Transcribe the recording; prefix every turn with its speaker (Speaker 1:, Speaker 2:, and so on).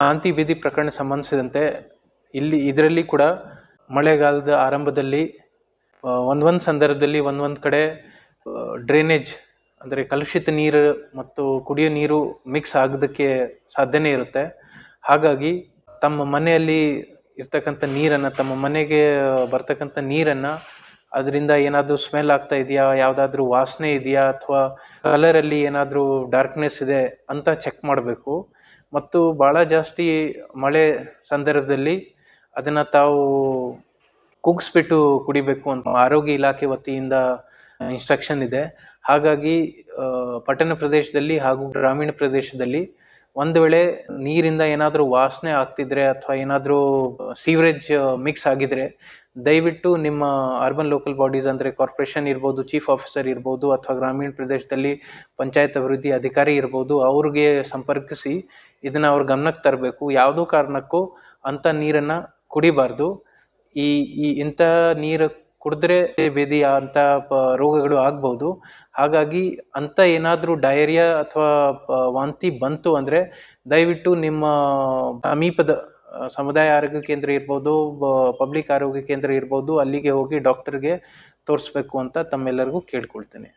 Speaker 1: ವಾಂತಿ ಬೀದಿ ಪ್ರಕರಣ ಸಂಬಂಧಿಸಿದಂತೆ ಇಲ್ಲಿ ಇದರಲ್ಲಿ ಕೂಡ ಮಳೆಗಾಲದ ಆರಂಭದಲ್ಲಿ ಒಂದೊಂದು ಸಂದರ್ಭದಲ್ಲಿ ಒಂದೊಂದು ಕಡೆ ಡ್ರೈನೇಜ್ ಅಂದರೆ ಕಲುಷಿತ ನೀರು ಮತ್ತು ಕುಡಿಯೋ ನೀರು ಮಿಕ್ಸ್ ಆಗೋದಕ್ಕೆ ಸಾಧ್ಯನೇ ಇರುತ್ತೆ. ಹಾಗಾಗಿ ತಮ್ಮ ಮನೆಯಲ್ಲಿ ಇರ್ತಕ್ಕಂಥ ನೀರನ್ನು, ತಮ್ಮ ಮನೆಗೆ ಬರ್ತಕ್ಕಂಥ ನೀರನ್ನು ಅದರಿಂದ ಏನಾದರೂ ಸ್ಮೆಲ್ ಆಗ್ತಾ ಇದೆಯಾ, ಯಾವುದಾದ್ರೂ ವಾಸನೆ ಇದೆಯಾ ಅಥವಾ ಕಲರಲ್ಲಿ ಏನಾದರೂ ಡಾರ್ಕ್ನೆಸ್ ಇದೆ ಅಂತ ಚೆಕ್ ಮಾಡಬೇಕು. ಮತ್ತು ಭಾಳ ಜಾಸ್ತಿ ಮಳೆ ಸಂದರ್ಭದಲ್ಲಿ ಅದನ್ನು ತಾವು ಕುಗ್ಸ್ಬಿಟ್ಟು ಕುಡಿಬೇಕು ಅಂತ ಆರೋಗ್ಯ ಇಲಾಖೆ ವತಿಯಿಂದ ಇನ್ಸ್ಟ್ರಕ್ಷನ್ ಇದೆ. ಹಾಗಾಗಿ ಪಟ್ಟಣ ಪ್ರದೇಶದಲ್ಲಿ ಹಾಗೂ ಗ್ರಾಮೀಣ ಪ್ರದೇಶದಲ್ಲಿ ಒಂದು ವೇಳೆ ನೀರಿಂದ ಏನಾದರೂ ವಾಸನೆ ಆಗ್ತಿದ್ರೆ ಅಥವಾ ಏನಾದರೂ ಸೀವರೇಜ್ ಮಿಕ್ಸ್ ಆಗಿದ್ರೆ ದಯವಿಟ್ಟು ನಿಮ್ಮ ಅರ್ಬನ್ ಲೋಕಲ್ ಬಾಡೀಸ್ ಅಂದರೆ ಕಾರ್ಪೊರೇಷನ್ ಇರ್ಬೋದು ಚೀಫ್ ಆಫೀಸರ್ ಇರ್ಬೋದು ಅಥವಾ ಗ್ರಾಮೀಣ ಪ್ರದೇಶದಲ್ಲಿ ಪಂಚಾಯತ್ ಅಭಿವೃದ್ಧಿ ಅಧಿಕಾರಿ ಇರ್ಬೋದು, ಅವ್ರಿಗೆ ಸಂಪರ್ಕಿಸಿ ಇದನ್ನು ಅವ್ರ ಗಮನಕ್ಕೆ ತರಬೇಕು. ಯಾವುದೋ ಕಾರಣಕ್ಕೂ ಅಂಥ ನೀರನ್ನು ಕುಡಿಬಾರ್ದು. ಈ ಈ ಇಂಥ ನೀರು ಕುಡಿದ್ರೆ ಬೇದಿ ಅಂತ ಪ, ರೋಗಗಳು ಆಗ್ಬೋದು. ಹಾಗಾಗಿ ಅಂಥ ಏನಾದರೂ ಡಯರಿಯಾ ಅಥವಾ ವಾಂತಿ ಬಂತು ಅಂದರೆ ದಯವಿಟ್ಟು ನಿಮ್ಮ ಸಮೀಪದ ಸಮುದಾಯ ಆರೋಗ್ಯ ಕೇಂದ್ರ ಇರ್ಬೋದು ಪಬ್ಲಿಕ್ ಆರೋಗ್ಯ ಕೇಂದ್ರ ಇರ್ಬೋದು, ಅಲ್ಲಿಗೆ ಹೋಗಿ ಡಾಕ್ಟರ್ಗೆ ತೋರಿಸ್ಬೇಕು ಅಂತ ತಮ್ಮೆಲ್ಲರಿಗೂ ಕೇಳ್ಕೊಳ್ತೇನೆ.